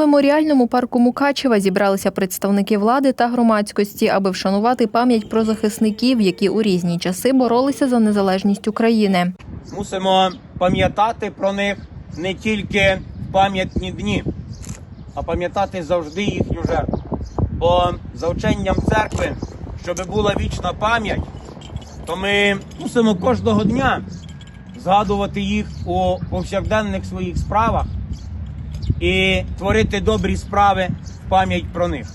меморіальному парку Мукачева зібралися представники влади та громадськості, аби вшанувати пам'ять про захисників, які у різні часи боролися за незалежність України. Мусимо пам'ятати про них не тільки в пам'ятні дні, а пам'ятати завжди їхню жертву. Бо за вченням церкви, щоб була вічна пам'ять, то ми мусимо кожного дня згадувати їх у повсякденних своїх справах і творити добрі справи в пам'ять про них.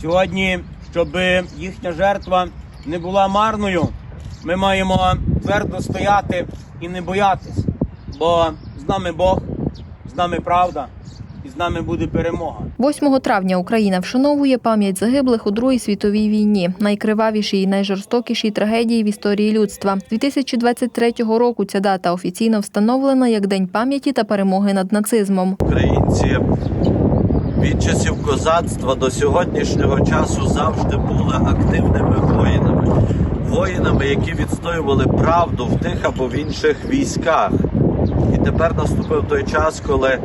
Сьогодні, щоб їхня жертва не була марною, ми маємо твердо стояти і не боятись, бо з нами Бог, з нами правда і з нами буде перемога. 8 травня Україна вшановує пам'ять загиблих у Другій світовій війні, найкривавішій і найжорстокішій трагедії в історії людства. З 2023 року ця дата офіційно встановлена як День пам'яті та перемоги над нацизмом. Українці від часів козацтва до сьогоднішнього часу завжди були активними воїнами. Воїнами, які відстоювали правду в тих або в інших військах. І тепер наступив той час, коли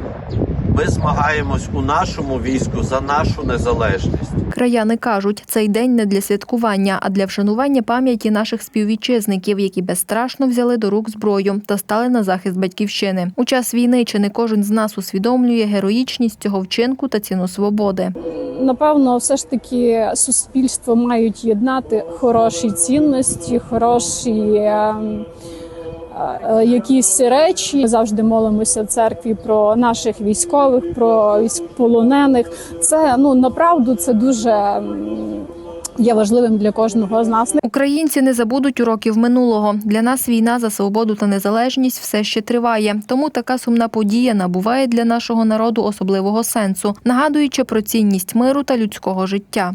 ми змагаємось у нашому війську за нашу незалежність. Краяни кажуть, цей день не для святкування, а для вшанування пам'яті наших співвітчизників, які безстрашно взяли до рук зброю та стали на захист батьківщини. У час війни чи не кожен з нас усвідомлює героїчність цього вчинку та ціну свободи. напевно, все ж таки суспільство мають єднати хороші цінності, хороші. Ем, е, Якісь речі Ми завжди молимося в церкві про наших військових, про військовополонених. Це ну направду це дуже є важливим для кожного з нас. Українці не забудуть уроків минулого. Для нас війна за свободу та незалежність все ще триває. Тому така сумна подія набуває для нашого народу особливого сенсу, нагадуючи про цінність миру та людського життя.